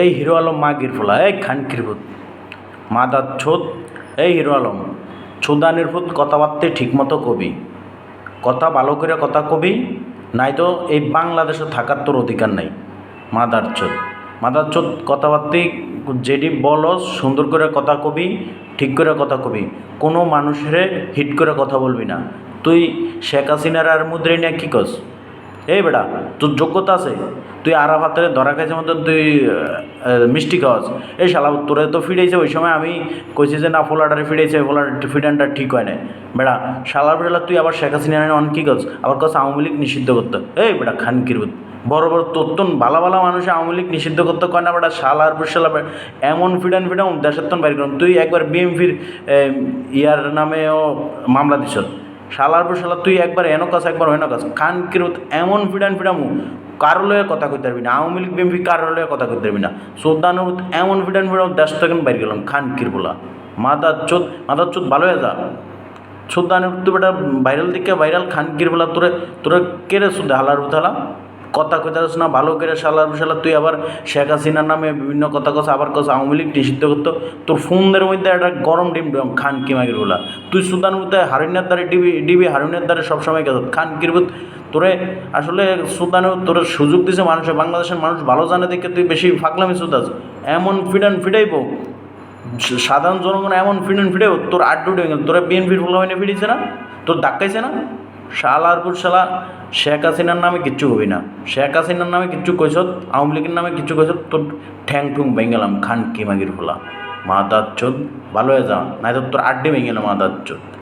এই হিরো আলম মাগির ফোলা এই খানকির ভূত মাদার ছোদ এই হিরো আলম। ছোদানির ভূত কথাবার্তা ঠিকমতো কবি। কথা ভালো করে কথা কবি নাই তো এই বাংলাদেশে থাকার তোর অধিকার নাই। মাদার চোদ মাদার চোদ কথাবার্তি যেটি বলস সুন্দর করে কথা কবি, ঠিক করে কথা কবি। কোনো মানুষের হিট করে কথা বলবি না। তুই শেখ হাসিনার আর মুদ্রে নিয়ে কী কস এই বেটা, তোর যোগ্যতা আছে, তুই আরাফ হাতে ধরা খাইছে মতন তুই মিষ্টি খাওয়াস। এই শালা, তোরে তো ফিরেছে ওই সময় আমি কইছি যে না ফোলাটারে ফিরেছে ফোলার ফিডানটা ঠিক হয় না বেটা, শালার বেলা তুই আবার শেখ হাসিনা অন কী করস? আবার কস আওয়ামী লীগ নিষিদ্ধ করতে। এই বেটা, খানকির বুত বড় বড় তোত্তন ভালো ভালো মানুষ আওয়ামী লীগ নিষিদ্ধ করতে কয় না বেটা, শালার পর শালা এমন ফিডান ফিডাম দেশের তন বাইর করুন। তুই একবার বিএমপির ইয়ার নামেও মামলা দিছ শালার পর শালা, তুই একবার এনো কাজ একবার ওইনো কাজ খান কিরত এমন ফিডান ফিডামু কারও লয়ে কথা কইতে পারবি না। আওয়ামী লীগ বিএমপি কারও লয়ে কথা কইতে পারবি না। সুলতানুর এমন ফিডান ফিডাম দেশ থেকে বাইর গেলাম, খান কির বলা মাদার চোদ মাদার চোদ ভালো হয়ে যা। সুলতানের তুই বেটা ভাইরাল দিকে ভাইরাল খান কির বলা তোরে তোরে কেড়ে শুধু হালার উথালা কথা কইতে পারিস না, ভালো করে শালা তুই আবার শেখ হাসিনার নামে বিভিন্ন কথা কস আবার কস আওয়ামী লীগ নিষিদ্ধ করতো। তোর ফোনদের মধ্যে একটা গরম ডিম ডম খান কিমাগির বলা। তুই সুদান মধ্যে হারিনের দ্বারে ডিবি ডিবি হারিনের দ্বারে সবসময় গেছ, খান কিরবুত তোরে আসলে সুদানে তোর সুযোগ দিছে মানুষে, বাংলাদেশের মানুষ ভালো জানে দেখে তুই বেশি ফাকলামি সুদাস এমন ফিডান ফিডাইবো, সাধারণ জনগণ এমন ফিডেন ফিডেও তোর আড্ডু উঠে তোরা বিএনপির ফুলা হয়নি ফিরিয়েছে না? তোর ধাক্কাইছে না? শালার পর শালা, শেখ হাসিনার নামে কিচ্ছু হবি না। শেখ হাসিনার নামে কিচ্ছু কইসত আওয়ামী লীগের নামে কিচ্ছু কইসত তোর ঠ্যাং ঠুং গেলাম খান কি কিমাগির ফোলা মাদার চোদ, ভালো হয়ে যা নাই তো তোর আড্ডি ভেঙে গেল মাদার চোদ।